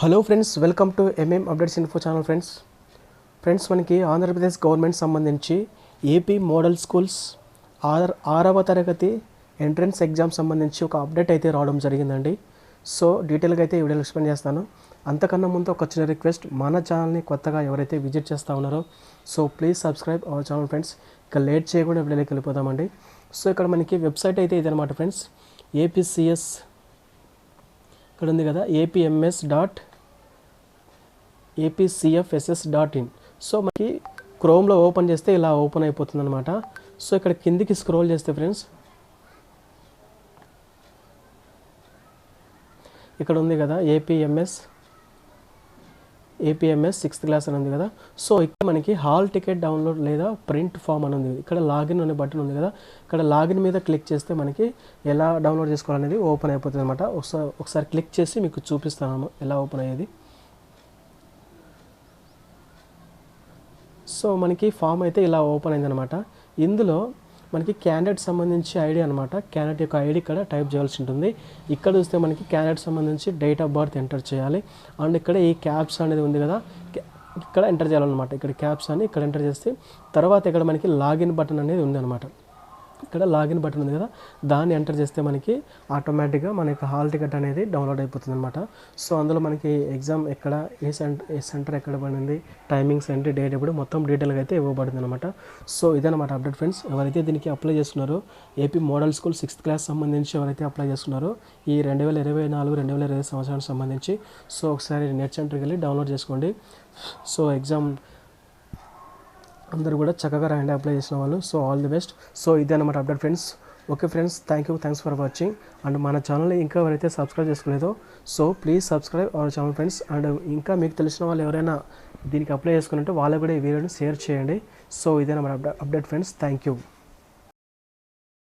Hello friends welcome to MM updates info channel friends friends మనకి Andhra Pradesh government సంబంధించి AP model schools ఆర్ ఆరవ తరగతి ఎంట్రన్స్ ఎగ్జామ్ సంబంధించి ఒక అప్డేట్ అయితే రావడం జరిగిందండి. సో డీటెయిల్గా అయితే ఈ వీడియోలో ఎక్స్ప్లెయిన్ చేస్తాను. అంతకన్నా ముందు ఒక చిన్న రిక్వెస్ట్ మన ఛానల్ని కొత్తగా ఎవరైతే విజిట్ చేస్తూ ఉన్నారో so please subscribe our channel friends ఇక లేట్ చేయకుండా వీడియోలోకి వెళ్ళిపోదామండి. సో ఇక్కడ మనకి వెబ్సైట్ అయితే ఇదనమాట ఫ్రెండ్స్ ఏపీసీఎస్ ఇక్కడ ఉంది కదా APMS dot APCFSS dot in so మనకి క్రోమ్లో ఓపెన్ చేస్తే ఇలా ఓపెన్ అయిపోతుంది అనమాట సో ఇక్కడ కిందికి స్క్రోల్ చేస్తే ఫ్రెండ్స్ ఇక్కడ ఉంది కదా ఏపీఎంఎస్ ఏపీఎంఎస్ సిక్స్త్ క్లాస్ అని ఉంది కదా. సో ఇక్కడ మనకి హాల్ టికెట్ డౌన్లోడ్ లేదా ప్రింట్ ఫామ్ అని ఉంది. ఇక్కడ లాగిన్ అనే బటన్ ఉంది కదా. ఇక్కడ లాగిన్ మీద క్లిక్ చేస్తే మనకి ఎలా డౌన్లోడ్ చేసుకోవాలనేది ఓపెన్ అయిపోతుంది అనమాట ఒకసారి ఒకసారి క్లిక్ చేసి మీకు చూపిస్తాను ఎలా ఓపెన్ అయ్యేది. సో మనకి ఫామ్ అయితే ఇలా ఓపెన్ అయిందనమాట ఇందులో మనకి క్యాండిడేట్ సంబంధించి ఐడి అనమాట క్యాండిడేట్ యొక్క ఐడి ఇక్కడ టైప్ చేయాల్సి ఉంటుంది. ఇక్కడ చూస్తే మనకి క్యాండిడేట్ సంబంధించి డేట్ ఆఫ్ బర్త్ ఎంటర్ చేయాలి. అండ్ ఇక్కడ ఈ క్యాప్స్ అనేది ఉంది కదా. ఇక్కడ ఎంటర్ చేయాలన్నమాట. ఇక్కడ క్యాప్స్ అని ఇక్కడ ఎంటర్ చేస్తే తర్వాత ఇక్కడ మనకి లాగిన్ బటన్ అనేది ఉంది అనమాట ఇక్కడ లాగిన్ బటన్ ఉంది కదా దాన్ని ఎంటర్ చేస్తే మనకి ఆటోమేటిక్గా మన యొక్క హాల్ టికెట్ అనేది డౌన్లోడ్ అయిపోతుంది అనమాట సో అందులో మనకి ఎగ్జామ్ ఎక్కడ ఏ సెంటర్ ఏ సెంటర్ ఎక్కడ పడింది టైమింగ్స్ ఏంటి డేట్ ఎప్పుడు మొత్తం డీటెయిల్గా అయితే ఇవ్వబడింది అనమాట సో ఇదనమాట అప్డేట్ ఫ్రెండ్స్. ఎవరైతే దీనికి అప్లై చేస్తున్నారో AP model school sixth class సంబంధించి ఎవరైతే అప్లై చేస్తున్నారో ఈ రెండు వేల ఇరవై నాలుగు రెండు వేల ఇరవై సంవత్సరానికి సంబంధించి సో ఒకసారి నెట్ సెంటర్కి వెళ్ళి డౌన్లోడ్ చేసుకోండి. సో ఎగ్జామ్ అందరూ కూడా చక్కగా రాయండి అప్లై చేసిన వాళ్ళు. So all the best. So ఇదే అనమాట update friends. Okay friends thank you thanks for watching and మన ఛానల్ ఇంకా ఎవరైతే subscribe చేసుకోలేదో so please subscribe our channel friends and ఇంకా మీకు తెలిసిన వాళ్ళు ఎవరైనా దీనికి అప్లై చేసుకున్నట్టు వాళ్ళకు కూడా ఈ వీడియోని షేర్ చేయండి. సో ఇదే మన అప్డేట్ ఫ్రెండ్స్ థ్యాంక్ యూ